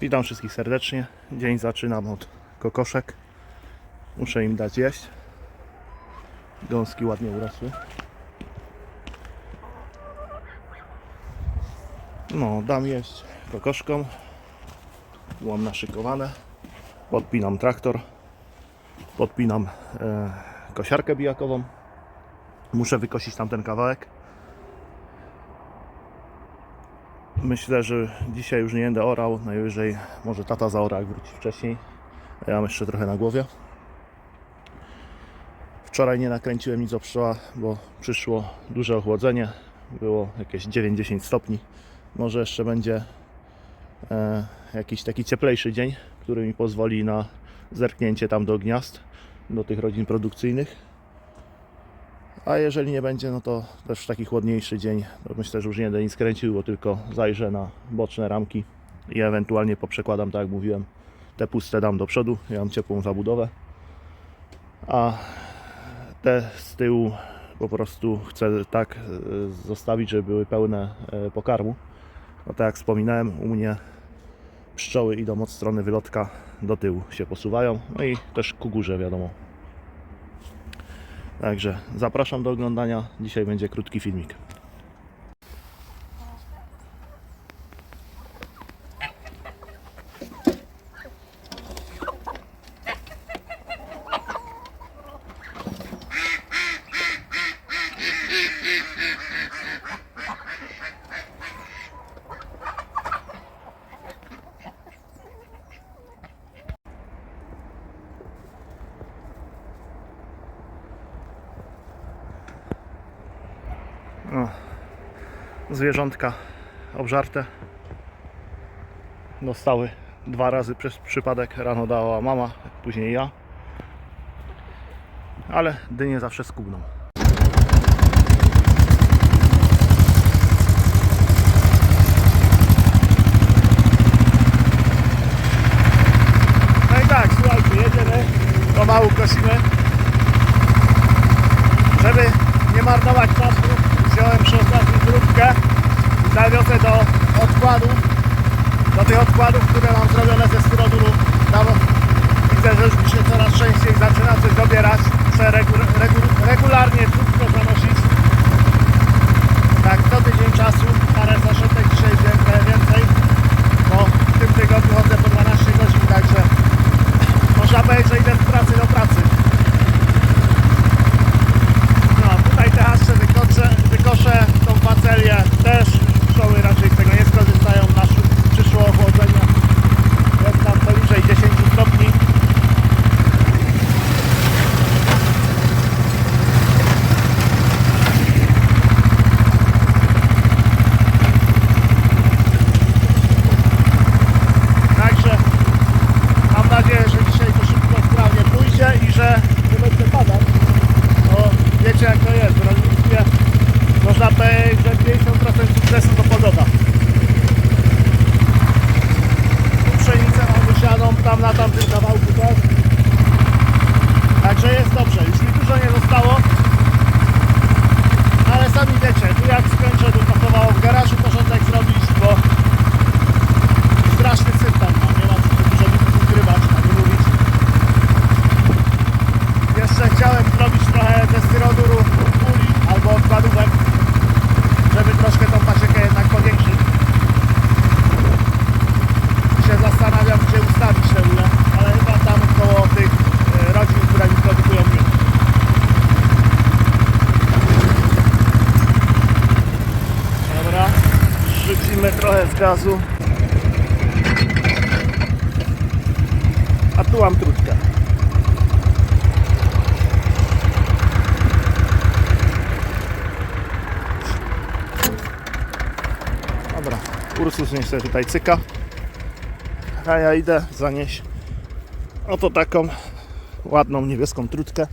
Witam wszystkich serdecznie. Dzień zaczynam od kokoszek. Muszę im dać jeść. Gąski ładnie urosły. No, dam jeść kokoszkom. Tu Mam naszykowane. Podpinam traktor. Podpinam e, kosiarkę bijakową. Muszę wykosić tamten kawałek. Myślę, że dzisiaj już nie będę orał. Najwyżej może tata zaora, jak wróci wcześniej. Ja mam jeszcze trochę na głowie. Wczoraj nie nakręciłem nic o pszczołach, bo przyszło duże ochłodzenie. Było jakieś 9-10 stopni. Może jeszcze będzie e, jakiś taki cieplejszy dzień, który mi pozwoli na zerknięcie tam do gniazd, do tych rodzin produkcyjnych. A jeżeli nie będzie, no to też taki chłodniejszy dzień, myślę, że już nie będę nic kręcił, bo tylko zajrzę na boczne ramki i ewentualnie poprzekładam, tak jak mówiłem, te puste dam do przodu, ja mam ciepłą zabudowę, a te z tyłu po prostu chcę tak e, zostawić, żeby były pełne e, pokarmu. No tak jak wspominałem, u mnie pszczoły idą od strony wylotka do tyłu, się posuwają, no i też ku górze wiadomo. Także zapraszam do oglądania. Dzisiaj będzie krótki filmik. Zwierzątka obżarte. Dostały dwa razy przez przypadek. Rano dała mama, później ja. Ale dynie zawsze skubną. No i tak, słuchajcie, jedziemy, pomału kosimy. Żeby nie marnować czasu, wziąłem przy próbkę i zawiozę do odkładów, do tych odkładów, które mam zrobione ze styroduru. Tam widzę, że już mi się coraz częściej zaczyna coś dobierać. Muszę regu, regu, regularnie krótko zanosić. Tak, co tydzień czasu, parę zaszetek, dzisiaj wziąłem trochę więcej, bo w tym tygodniu chodzę po 12 godzin, także można powiedzieć, że idę z pracy do pracy. No, tutaj te haszcze wykoszę, wykoszę tą facelię też pszczoły raczej z tego nie skorzystają. Nasz przyszło ochłodzenie jest tam poniżej 10 stopni. Także mam nadzieję, że dzisiaj to szybko, sprawnie pójdzie i że nie będzie padać. No, wiecie jak to jest, w rolnictwie można powiedzieć, że 50% sukcesu to pogoda. Tu Pszenicę mam wysiadą, tam na tamtym kawałku też. Także jest dobrze, już mi dużo nie zostało. Ale sami wiecie, tu jak skończę, to pasowało w garażu porządek zrobić, bo straszny syf tam mam, nie ma co tu dużo nic ukrywać, ani mówić. Jeszcze chciałem zrobić trochę ze styroduru puli albo odkładówek, żeby troszkę tą pasiekę jednak powiększyć. I się zastanawiam, gdzie ustawić te ule, ale chyba tam koło tych e, rodzin, które mi produkują miód. Dobra, rzucimy gazu. A tu mam trutkę. Dobra, Ursus niech sobie tutaj cyka. A ja idę zanieść oto taką ładną niebieską trutkę,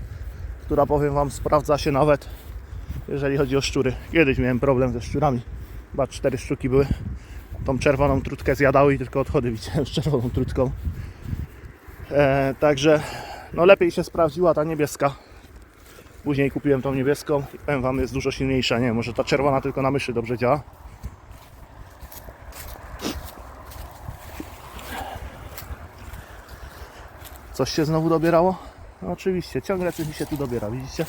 która powiem Wam sprawdza się nawet jeżeli chodzi o szczury. Kiedyś miałem problem ze szczurami. Chyba cztery sztuki były tą czerwoną trutkę zjadały i tylko odchody widziałem z czerwoną trutką. E, także no lepiej się sprawdziła ta niebieska. Później kupiłem tą niebieską i powiem Wam, jest dużo silniejsza. Nie, może ta czerwona tylko na myszy dobrze działa. Coś się znowu dobierało? No oczywiście, ciągle coś mi się tu dobiera, widzicie?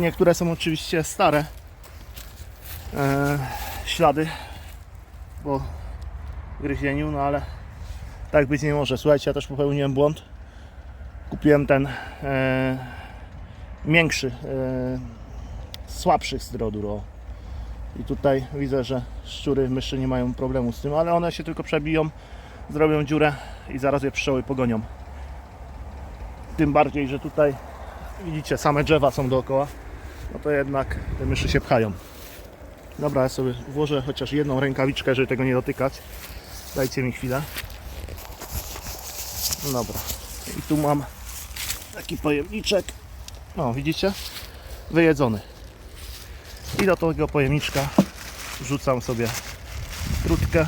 Niektóre są oczywiście stare e, ślady po gryzieniu, no ale tak być nie może. Słuchajcie, ja też popełniłem błąd. Kupiłem ten e, większy, e, słabszy strodór. O. I tutaj widzę, że szczury, myszy nie mają problemu z tym, ale one się tylko przebiją, zrobią dziurę i zaraz je pszczoły pogonią. Tym bardziej, że tutaj widzicie, same drzewa są dookoła, no to jednak te myszy się pchają. Dobra, ja sobie włożę chociaż jedną rękawiczkę, żeby tego nie dotykać. Dajcie mi chwilę. Dobra. I tu mam taki pojemniczek. O, widzicie? Wyjedzony. I do tego pojemniczka wrzucam sobie trutkę.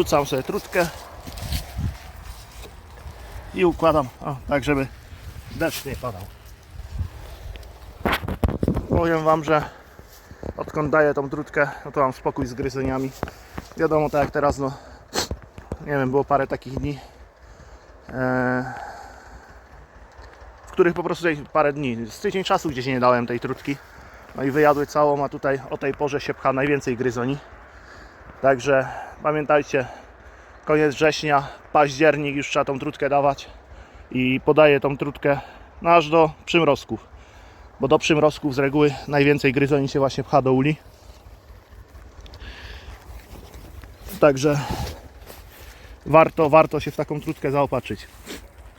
Wrzucam sobie trutkę i układam o, tak, żeby deszcz nie padał. Powiem Wam, że odkąd daję tą trutkę, no to mam spokój z gryzeniami. Wiadomo, tak jak teraz, no nie wiem, było parę takich dni, e, w których po prostu parę dni, z tydzień czasu gdzieś nie dałem tej trutki. No i wyjadły całą, a tutaj o tej porze się pcha najwięcej gryzoni. Także pamiętajcie, koniec września, październik już trzeba tą trutkę dawać i podaję tą trutkę no aż do przymrozków, bo do przymrozków z reguły najwięcej gryzoni się właśnie pcha do uli. Także warto, warto się w taką trutkę zaopatrzyć.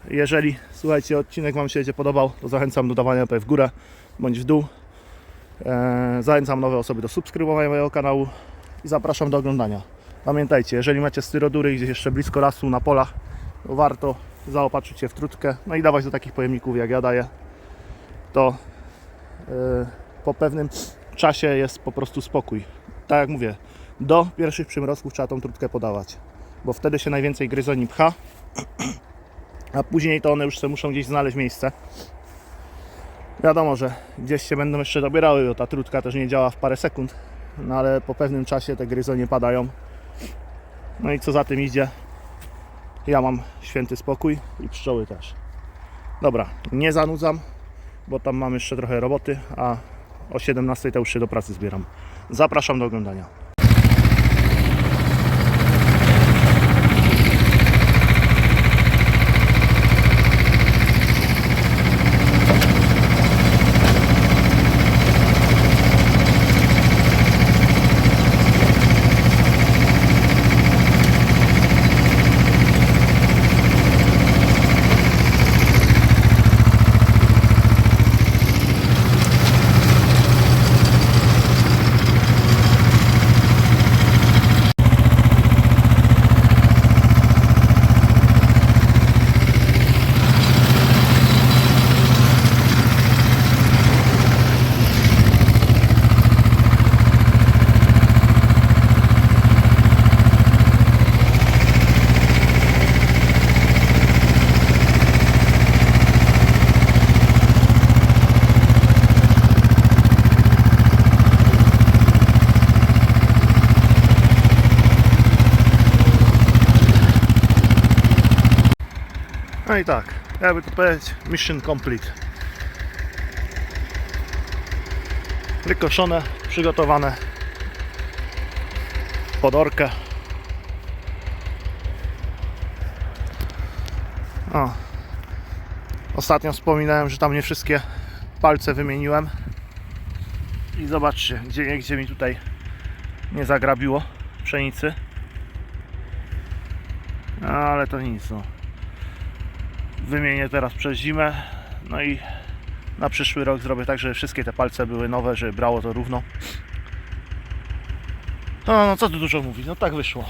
Jeżeli, słuchajcie, odcinek Wam się będzie podobał, to zachęcam do dawania łapek w górę bądź w dół. Eee, zachęcam nowe osoby do subskrybowania mojego kanału i zapraszam do oglądania. Pamiętajcie, jeżeli macie styrodury gdzieś jeszcze blisko lasu, na polach, to warto zaopatrzyć się w trutkę, no i dawać do takich pojemników jak ja daję. To yy, po pewnym czasie jest po prostu spokój. Tak jak mówię, do pierwszych przymrozków trzeba tą trutkę podawać, bo wtedy się najwięcej gryzoni pcha, a później to one już sobie muszą gdzieś znaleźć miejsce. Wiadomo, że gdzieś się będą jeszcze dobierały, bo ta trutka też nie działa w parę sekund, no ale po pewnym czasie te gryzonie padają. No i co za tym idzie, ja mam święty spokój i pszczoły też. Dobra, nie zanudzam, bo tam mam jeszcze trochę roboty, a o 17 to już się do pracy zbieram. Zapraszam do oglądania. No i tak, jakby to powiedzieć, mission complete. Wykoszone, przygotowane pod orkę. O. Ostatnio wspominałem, że tam nie wszystkie palce wymieniłem. I zobaczcie, gdzie, gdzie mi tutaj nie zagrabiło pszenicy. Ale to nic, no wymienię teraz przez zimę. No i na przyszły rok zrobię tak, żeby wszystkie te palce były nowe, żeby brało to równo. No, no co tu dużo mówić, no tak wyszło.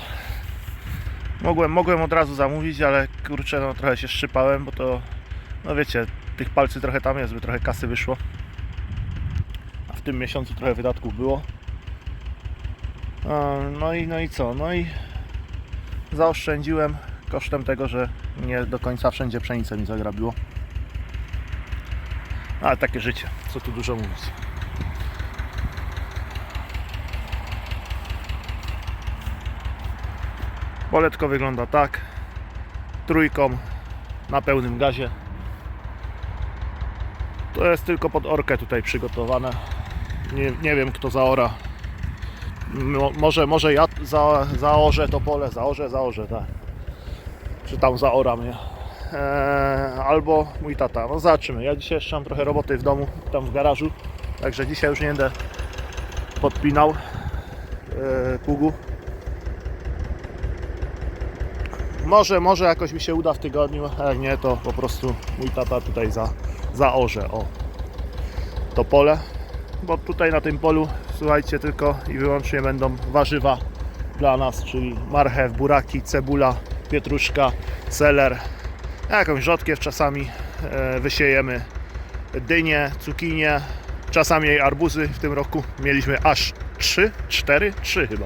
Mogłem, mogłem od razu zamówić, ale kurczę, no trochę się szczypałem, bo to, no wiecie, tych palcy trochę tam jest, by trochę kasy wyszło. A w tym miesiącu trochę wydatków było. No i, no i co? No i zaoszczędziłem kosztem tego, że nie do końca wszędzie pszenicę mi zagrabiło. Ale takie życie, co tu dużo mówić. Poletko wygląda tak. Trójką na pełnym gazie. To jest tylko pod orkę tutaj przygotowane. Nie, nie wiem kto zaora. Mo, może, może ja za, zaorzę to pole, zaorzę, zaorzę, tak. Czy tam zaora mnie. Eee, albo mój tata. No zobaczymy. Ja dzisiaj jeszcze mam trochę roboty w domu, tam w garażu. Także dzisiaj już nie będę podpinał eee, pługu. Może, może jakoś mi się uda w tygodniu, a jak nie, to po prostu mój tata tutaj za, zaorze o to pole. Bo tutaj na tym polu, słuchajcie, tylko i wyłącznie będą warzywa dla nas, czyli marchew, buraki, cebula, pietruszka, seler, jakąś rzodkiew czasami e, wysiejemy, dynie, cukinie, czasami arbuzy w tym roku mieliśmy aż 3, 4, 3 chyba.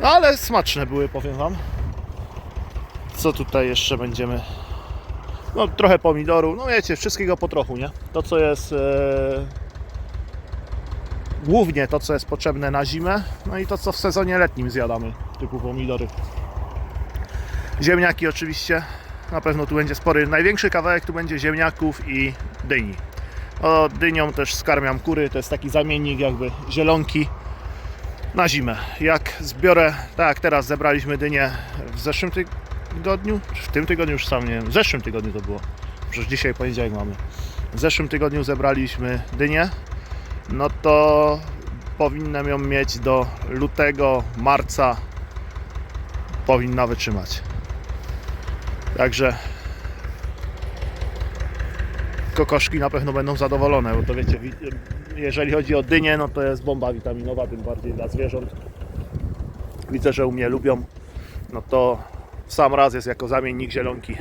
No ale smaczne były, powiem Wam. Co tutaj jeszcze będziemy? No trochę pomidorów, no wiecie, wszystkiego po trochu, nie? To co jest e, głównie to co jest potrzebne na zimę, no i to co w sezonie letnim zjadamy, typu pomidory. Ziemniaki oczywiście, na pewno tu będzie spory. Największy kawałek tu będzie ziemniaków i dyni. O, dynią też skarmiam kury, to jest taki zamiennik jakby zielonki na zimę. Jak zbiorę, tak jak teraz zebraliśmy dynię w zeszłym tygodniu, czy w tym tygodniu już sam nie wiem, w zeszłym tygodniu to było, przecież dzisiaj poniedziałek mamy. W zeszłym tygodniu zebraliśmy dynię, no to powinnam ją mieć do lutego, marca, powinna wytrzymać. Także kokoszki na pewno będą zadowolone, bo to wiecie, wi- jeżeli chodzi o dynię, no to jest bomba witaminowa, tym bardziej dla zwierząt. Widzę, że u mnie lubią, no to sam raz jest jako zamiennik zielonki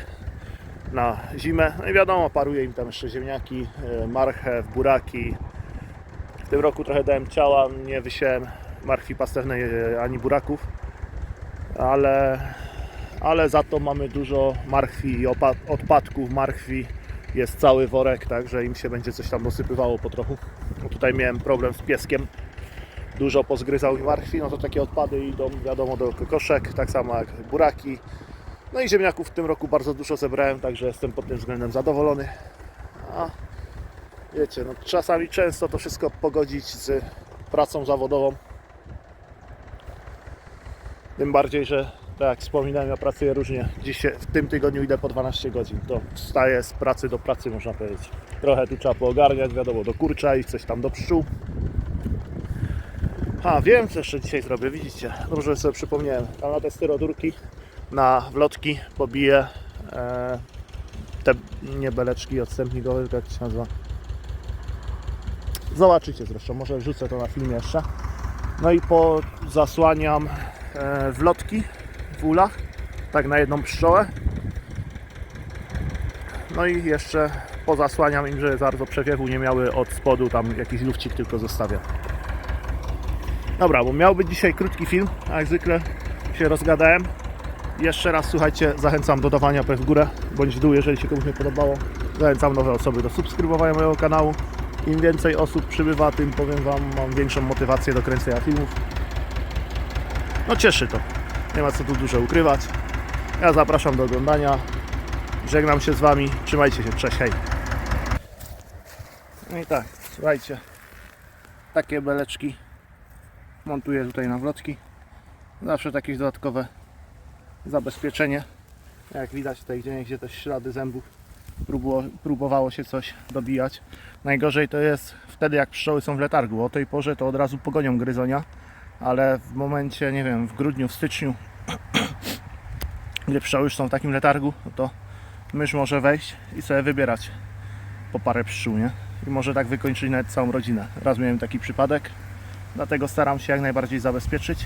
na zimę. No i wiadomo, paruje im tam jeszcze ziemniaki, e, marchew, buraki. W tym roku trochę dałem ciała, nie wysiałem marchwi pastewnej e, ani buraków, ale ale za to mamy dużo marchwi i odpadków marchwi. Jest cały worek, także im się będzie coś tam dosypywało po trochu. Tutaj miałem problem z pieskiem. Dużo pozgryzał mi marchwi, no to takie odpady idą wiadomo do kokoszek, tak samo jak buraki. No i ziemniaków w tym roku bardzo dużo zebrałem, także jestem pod tym względem zadowolony. A wiecie, no czasami często to wszystko pogodzić z pracą zawodową. Tym bardziej, że tak jak wspominałem, ja pracuję różnie. Dziś w tym tygodniu idę po 12 godzin. To wstaję z pracy do pracy, można powiedzieć. Trochę tu trzeba poogarniać, wiadomo, do kurcza i coś tam do pszczół. A, wiem co jeszcze dzisiaj zrobię, widzicie. Dobrze sobie przypomniałem. Tam na te styrodurki, na wlotki pobiję e, te nie beleczki odstępnikowe, jak to się nazywa. Zobaczycie zresztą, może wrzucę to na filmie jeszcze. No i po zasłaniam e, wlotki w ulach, tak na jedną pszczołę. No i jeszcze pozasłaniam im, żeby bardzo przewiewu nie miały od spodu, tam jakiś lufcik tylko zostawię. Dobra, bo miał być dzisiaj krótki film, a jak zwykle się rozgadałem. Jeszcze raz słuchajcie, zachęcam do dawania w górę bądź w dół, jeżeli się komuś nie podobało. Zachęcam nowe osoby do subskrybowania mojego kanału. Im więcej osób przybywa, tym powiem Wam, mam większą motywację do kręcenia filmów. No cieszy to. Nie ma co tu dużo ukrywać. Ja zapraszam do oglądania. Żegnam się z Wami. Trzymajcie się. Cześć, hej. No i tak, słuchajcie. Takie beleczki montuję tutaj na wlotki. Zawsze jakieś dodatkowe zabezpieczenie. Jak widać tutaj gdzie gdzie też ślady zębów. Próbowało, się coś dobijać. Najgorzej to jest wtedy jak pszczoły są w letargu. O tej porze to od razu pogonią gryzonia ale w momencie, nie wiem, w grudniu, w styczniu, gdy pszczoły już są w takim letargu, no to mysz może wejść i sobie wybierać po parę pszczół, nie? I może tak wykończyć nawet całą rodzinę. Raz miałem taki przypadek, dlatego staram się jak najbardziej zabezpieczyć.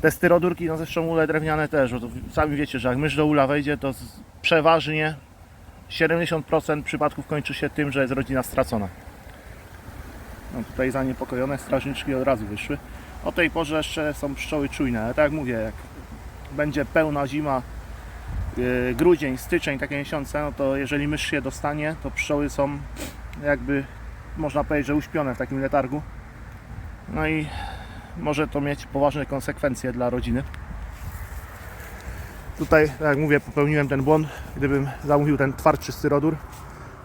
Te styrodurki, no zresztą ule drewniane też, bo to sami wiecie, że jak mysz do ula wejdzie, to przeważnie 70% przypadków kończy się tym, że jest rodzina stracona. No tutaj zaniepokojone strażniczki od razu wyszły. O tej porze jeszcze są pszczoły czujne, ale tak jak mówię, jak będzie pełna zima, yy, grudzień, styczeń, takie miesiące, no to jeżeli mysz się dostanie, to pszczoły są jakby, można powiedzieć, że uśpione w takim letargu. No i może to mieć poważne konsekwencje dla rodziny. Tutaj, tak jak mówię, popełniłem ten błąd. Gdybym zamówił ten twardszy styrodur,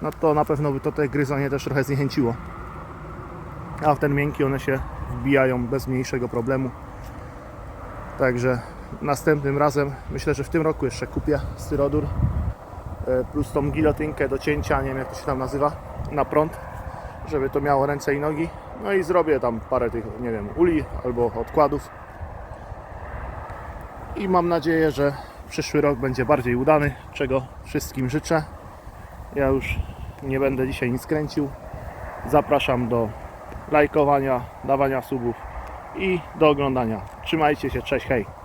no to na pewno by to te gryzonie też trochę zniechęciło. A w ten miękki one się wbijają bez mniejszego problemu. Także następnym razem, myślę, że w tym roku jeszcze kupię styrodur e, plus tą gilotynkę do cięcia, nie wiem jak to się tam nazywa, na prąd, żeby to miało ręce i nogi. No i zrobię tam parę tych, nie wiem, uli albo odkładów. I mam nadzieję, że przyszły rok będzie bardziej udany, czego wszystkim życzę. Ja już nie będę dzisiaj nic kręcił. Zapraszam do lajkowania, dawania subów i do oglądania. Trzymajcie się, cześć, hej!